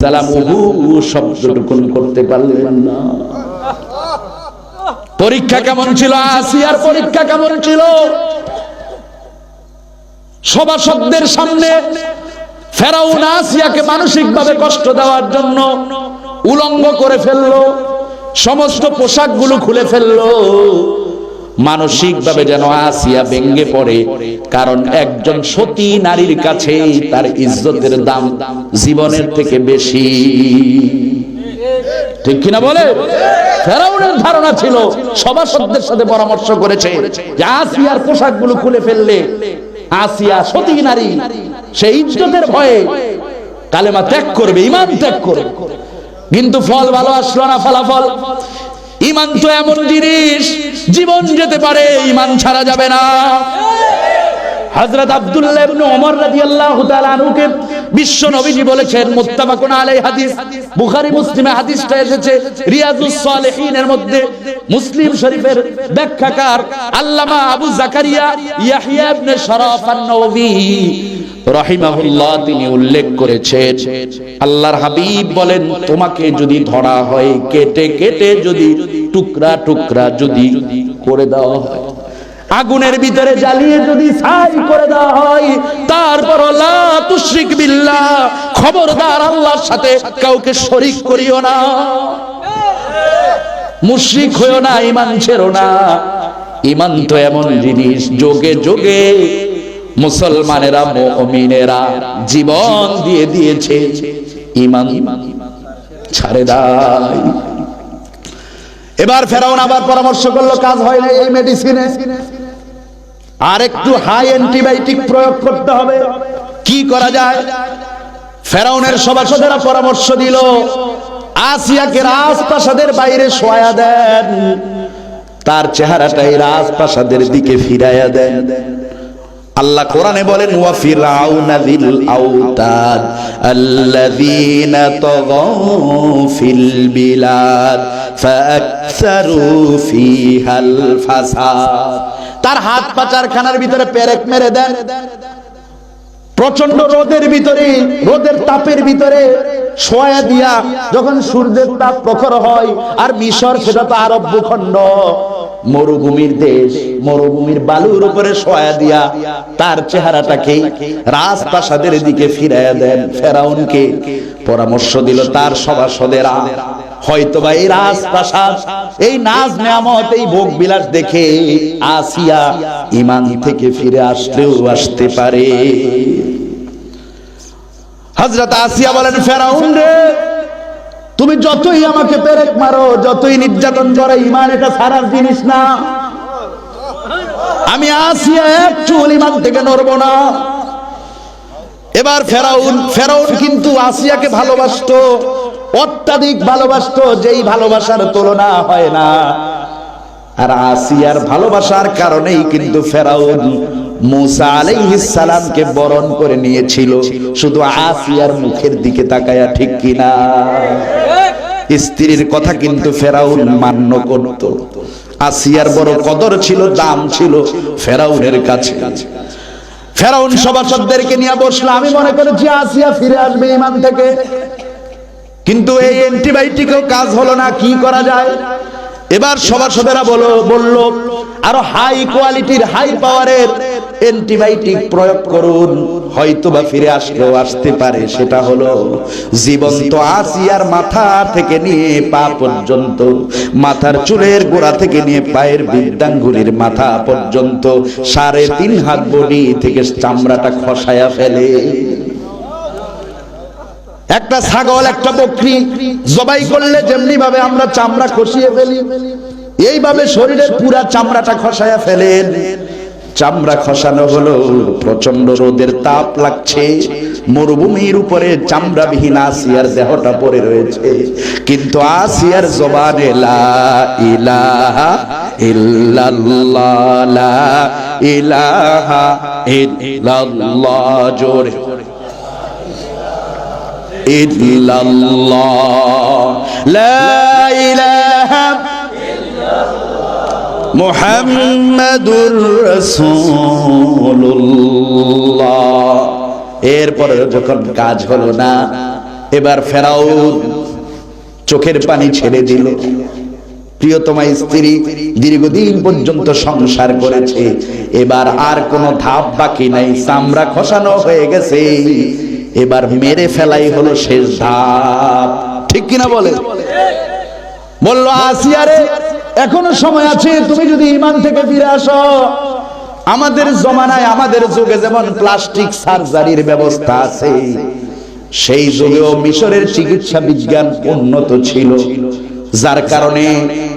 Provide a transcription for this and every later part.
সালাম উহু শব্দটুকুন করতে পারলেন না। পরীক্ষা কেমন ছিল? আসিয়ার পরীক্ষা কেমন ছিল? সভাসদদের সামনে ফেরাউন আসিয়াকে মানসিকভাবে কষ্ট দেওয়ার জন্য উলঙ্গ করে ফেলল, সমস্ত পোশাকগুলো খুলে ফেলল। মানসিকভাবে যেন আসিয়া ব্যঙ্গে পড়ে, কারণ একজন সতী নারীর কাছে তার ইজ্জতের দাম জীবনের থেকে বেশি। ঠিক কিনা বলে? ফেরাউনের ধারণা ছিল, সভাসদদের সাথে পরামর্শ করেছে যে আসিয়ার পোশাকগুলো খুলে ফেললে আসিয়া সতী নারী সেই ইজ্জতের ভয়ে কালেমা ত্যাগ করবে ইমান ত্যাগ করবে। কিন্তু ফল ভালো আসলো না, ফলাফল? ইমান তো এমন জিনিস, জীবন যেতে পারে, ইমান ছাড়া যাবে না। হযরত আব্দুল্লাহ বিশ্ব নবীজি বলেছেন হাদিস। মুসলিমে হাদিসটা এসেছে মধ্যে। মুসলিম শরীফের ব্যাখ্যাকার আল্লামা আবু জাকারিয়া ইয়াহইয়া ইবনে রহিমাহুল্লাহ তিনি উল্লেখ করেছেন, আল্লাহর হাবিব বলেন, তোমাকে যদি ধরা হয়, কেটে কেটে যদি টুকরা টুকরা যদি করে দেওয়া হয়, আগুনের ভিতরে জ্বালিয়ে যদি করে দেওয়া হয় তারপর তুশরিক বিল্লাহ, খবরদার আল্লাহর সাথে কাউকে শরীক করিও না। মুশরিক হইও না ইমান ছেড়ো না। ইমান তো এমন জিনিস, যোগে যোগে মুসলমানেরা, মুমিনেরা জীবন দিয়ে দিয়েছে। ইমান ছাড়ে দায় এবার ফেরাউন আবার পরামর্শ করল, কাজ হয় না এই মেডিসিনে আর একটু হাই অ্যান্টিবায়োটিক প্রয়োগ করতে হবে। কি করা যায়? ফেরাউনের সভাসদেরা পরামর্শ দিল, আসিয়াকে রাজপ্রাসাদের বাইরে শোয়া দেন। তার চেহারাটাই রাজপ্রাসাদের দিকে ফিরাইয়া দেন। আল্লাহ কোরআনে বলেন, ওয়া ফিরআউনা যিল আওতাদ আল্লাযীনা তাগাউ ফিল বিলাদ ফাআকসারু ফিহাল ফাসাদ। তার হাত পা চারখানার ভিতরে পেরেক মেরে দেন। প্রচণ্ড রোদের ভিতরে, রোদের তাপের ভিতরে শোয়া দিয়া যখন সূর্যের তাপ প্রখর হয়, আর মিশর সেটা তো আরব ভূখণ্ড। মরুভূমির দেশ, মরুভূমির বালুর উপরে শোয়া দিয়া তার চেহারাটাকে রাজপ্রাসাদের দিকে ফিরাইয়া দেন ফেরাউনকে। পরামর্শ দিল তার সভাসদেরা, হয়তোবা এই রাজপ্রাসাদ, এই নাজ নেয়ামত, এই ভোগ বিলাস দেখে আসিয়া ইমান থেকে ফিরে আসলেও আসতে পারে। হজরত আসিয়া বলেন, ফেরাউন রে তুমি যতই আমাকে পেরেক মারো, যতই নির্যাতন করো, ইমান এটা সারার জিনিস না। আমি আসিয়া এক চুল ইমান থেকে নড়বো না। এবার ফেরাউন ফেরাউন কিন্তু আসিয়াকে ভালোবাসত, অত্যাধিক ভালোবাসত, যেই ভালোবাসার তুলনা হয় না। আর আসিয়ার ভালোবাসার কারণেই কিন্তু ফেরাউন মুসা আলাইহিস সালামকে বরণ করে নিয়েছিল। শুধু আসিয়ার মুখের দিকে তাকায়া ঠিক কিনা? স্ত্রীর কথা কিন্তু ফেরাউন মান্য করত। আসিয়ার বড় কদর ছিল, দাম ছিল ফেরাউনের কাছে। ফেরাউন সভাসদদেরকে নিয়ে বসল, আমি মনে করেছি আসিয়া ফিরে আসবে ইমান থেকে। কিন্তু এই অ্যান্টিবায়োটিকও কাজ হলো না, কি করা যায়? এবার সভাসদেরা বলো, বলল, আরও হাই কোয়ালিটির হাই পাওয়ারের অ্যান্টিবায়োটিক প্রয়োগ করুন। হয়তো বা ফিরে আসলেও আসতে পারে, সেটা হলো জীবন্ত আসিয়ার মাথা থেকে নিয়ে পা পর্যন্ত, মাথার চুলের গোড়া থেকে নিয়ে পায়ের বৃদ্ধাঙ্গুলির মাথা পর্যন্ত, সাড়ে তিন হাত বডি থেকে চামড়াটা খসায়া ফেলে। একটা ছাগল, একটা বকরি, জবাই করলে যেমনি ভাবে আমরা চামড়া খসিয়ে ফেলি, এইভাবে শরীরের পুরা চামড়াটা খসায়া ফেলেন। চামড়া খসানো হলো প্রচণ্ড রোদের তাপ লাগছে, মরুভূমির উপরে চামড়াবিহীন আসিয়ার দেহটা পড়ে রয়েছে। কিন্তু আসিয়ার জবানে ইলাহা ইল্লাল্লাহ ইলাহা ইল্লাল্লাহ, জোরে। ইল্লাল্লাহ। লা এরপরে যখন কাজ হলো না, এবার ফেরাও চোখের পানি ছেড়ে দিল। প্রিয়তমা স্ত্রী দীর্ঘদিন পর্যন্ত সংসার করেছে। এবার আর কোনো ধাপ বাকি নাই, চামড়া খসানো হয়ে গেছে। এবার মেরে ফেলাই হলো শেষ ধাপ। ঠিক কিনা বলে? বলল আসিয়ারে এখনও সময় আছে, তুমি যদি ইমান থেকে ফিরে আসো। আমাদের জমানায় আমাদের যুগে যেমন প্লাস্টিক সার্জারির ব্যবস্থা আছে, সেই যুগেও মিশরের চিকিৎসা বিজ্ঞান উন্নত ছিল। যার কারণে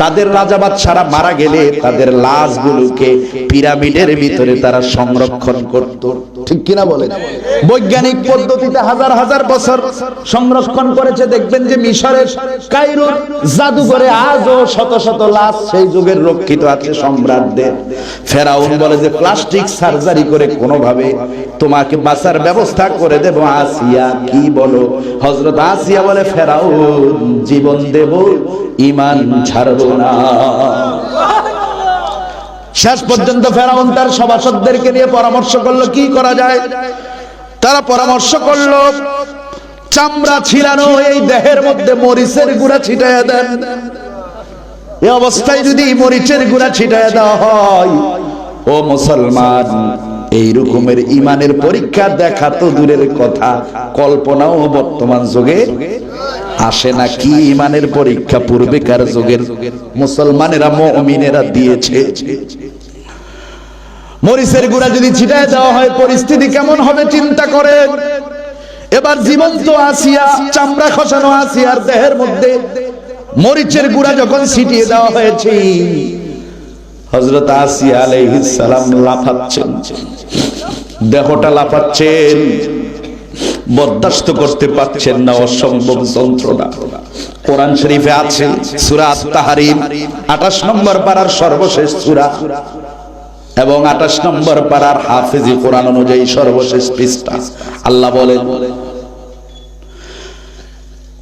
তাদের রাজা বাদশারা মারা গেলে তাদের লাশগুলোকে পিরামিডের ভিতরে তারা সংরক্ষণ করত। ঠিক কিনা বলে বৈজ্ঞানিক পদ্ধতিতে হাজার হাজার বছর সংরক্ষণ করেছে, দেখবেন যে মিশরের কাইরোর জাদুঘরে আজও শত শত লাশ সেই যুগের রক্ষিত আছে সম্রাটদের। ফেরাউন বলে যে, প্লাস্টিক সার্জারি করে কোনোভাবে তোমাকে বাঁচার ব্যবস্থা করে দেব আসিয়া, কি বলো? হজরত আসিয়া বলে, ফেরাউন, জীবন দেব ইমান ছাড়ব না। শেষ পর্যন্ত ফেরাউন তার সভাসদদেরকে নিয়ে পরামর্শ করল, কি করা যায়? তারা পরামর্শ করল, চামড়া ছিলানো এই দেহের মধ্যে মরিচের গুঁড়া ছিটাইয়া দেন। এই অবস্থায় যদি মরিচের গুঁড়া ছিটাইয়া দেওয়া হয়, ও মুসলমান, এই রকমের ইমানের পরীক্ষা দেখা তো দূরের কথা, কল্পনাও বর্তমান যুগে আসে না কি ইমানের পরীক্ষা পূর্বেকার যুগের মুসলমানেরা, মুমিনেরা দিয়েছে। মরিচের গুঁড়া যদি ছিটায় দেওয়া হয়, পরিস্থিতি কেমন হবে চিন্তা করে। এবার জীবন্ত আসিয়া, চামড়া খসানো আসিয়ার দেহের মধ্যে মরিচের গুঁড়া যখন ছিটিয়ে দেওয়া হয়েছে হজরত আসিয়া লাফাচ্ছেন। দেহটা লাফাচ্ছেন, বরদাস্ত করতে পারছেন না, অসম্ভব যন্ত্রণা। কোরআন শরীফে আছে সূরা আত-তাহরিম 28 নম্বর পাড়ার সর্বশেষ সূরা। এবং 28 নম্বর পারার হাফেজি কোরআন অনুযায়ী সর্বশেষ পৃষ্ঠা আল্লাহ বলেন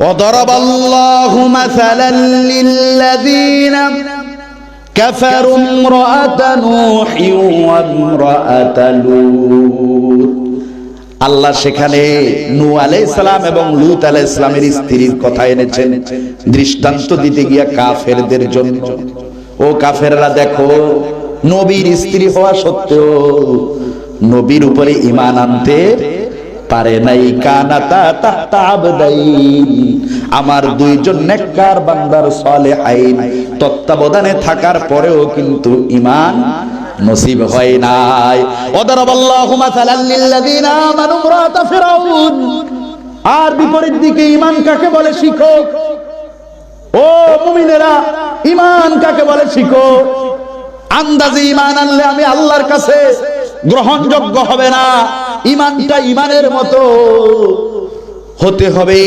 وضرب الله مثلا للذين كفروا امرأة نوح وامرأة لوط আল্লাহ সেখানে নু আলাই সালাম এবং লুত আলাই ইসলামের স্ত্রীর কথা এনেছেন দৃষ্টান্ত দিতে গিয়া কাফেরদের জন্য ও কাফেররা দেখো নবীর স্ত্রী হওয়া সত্ত্বেও নবীর উপরে ইমান আনতে পারে নাই। কানাতা আমার দুইজন নেককার বান্দার সালেহাইন। তত্ত্বাবধানে থাকার পরেও কিন্তু ইমান নসিব হয় নাই। ওদরাবাল্লাহু মাসালাল লিল্লাযিনা আমানু ইমরাত ফিরাউন। আর বিপরীত দিকে ইমান কাকে বলে শিখো? ও মুমিনেরা ইমান কাকে বলে শিখো? আন্দাজে ইমান আনলে আমি আল্লাহর কাছে গ্রহণযোগ্য হবে না। ইমানটা ইমানের মতো হতে হবে।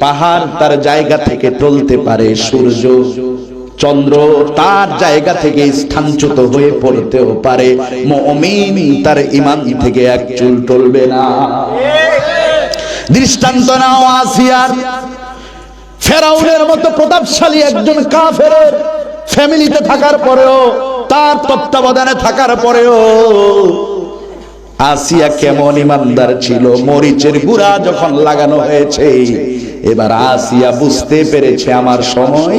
পাহাড় তার জায়গা থেকে টলতে পারে, সূর্য, চন্দ্র তার জায়গা থেকে স্থানচ্যুত হয়ে পড়তেও পারে। মুমিন তার ইমান থেকে এক চুল টলবে না। দৃষ্টান্ত নাও আসিয়ার। ফেরাউনের মতো প্রতাপশালী একজন কাফেরের ফ্যামিলিতে থাকার পরেও তার তত্ত্বাবধানে থাকার পরেও আসিয়া কেমন ইমানদার ছিল। মরিচের গুড়া যখন লাগানো হয়েছে, এবার আসিয়া বুঝতে পেরেছে আমার সময়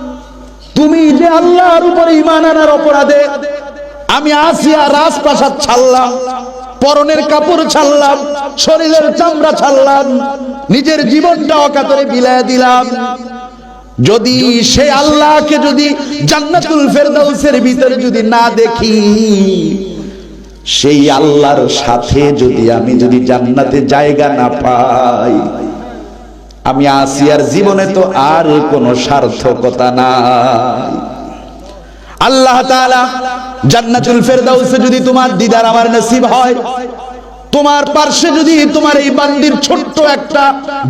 তুমি যে আল্লাহর উপরে ঈমান আনার অপরাধে, আমি আসিয়া রাজপ্রাসাদ ছাড়লাম, পরনের কাপড় ছাড়লাম, শরীরের চামড়া ছাড়লাম, নিজের জীবনটা অকাতরে বিলায় দিলাম। যদি সে আল্লাহকে যদি জান্নাতুল ফেরদাউসের ভিতরে যদি না দেখি, সেই আল্লাহর সাথে যদি আমি যদি জান্নাতে জায়গা না পাই আমি আসিয়ার জীবনে তো আর কোনো সার্থকতা নাই। আল্লাহ তাআলা জান্নাতুল ফেরদাউসে যদি তোমার দিদার আমার নসিব হয়, তোমার পার্শ্বে যদি তোমার এই বান্দির ছোট্ট একটা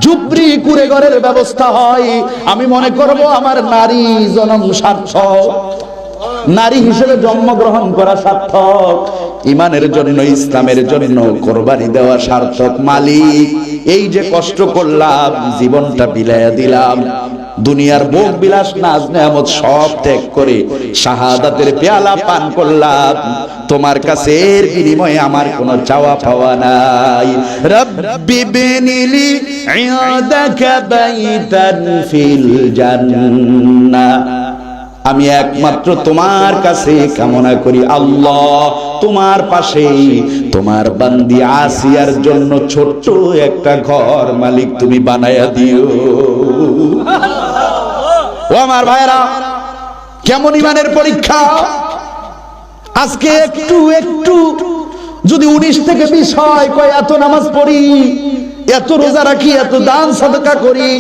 ঝুপড়ি কুড়ে ঘরের ব্যবস্থা হয়, আমি মনে করব আমার নারী জনম সার্থক। নারী হিসেবে জন্মগ্রহণ করা সার্থক। ইমানের জন্য, ইসলামের জন্য, কোরবানি দেওয়া সার্থক মালিক। এই যে কষ্ট করলাম, জীবনটা বিলাইয়া দিলাম। দুনিয়ার ভোগ বিলাস নাজ নেয়ামত সব ত্যাগ করে শাহাদাতের পেয়ালা পান করলাম। তোমার কাছে এর বিনিময়ে আমার কোনো চাওয়া পাওয়া নাই। রব্বি বিনিলি ইয়াদাকা বাইতান ফিল জান্নাহ। আমি একমাত্র তোমার কাছে কামনা করি, আল্লাহ, তোমার পাশে তোমার বান্দি আসিয়ার জন্য ছোট্ট একটা ঘর মালিক তুমি বানায়া দিও। ও আমার ভাইরা কেমন ইমানের পরীক্ষা? আজকে একটু একটু, যদি উনিশ থেকে বিশ হয়, কয় এত নামাজ পড়ি, এত রোজা রাখি, এত দান সাদকা করি।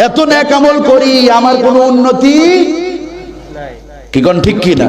এত ন্যাক আমল করি আমার কোনো উন্নতি কি কোন ঠিক কি না?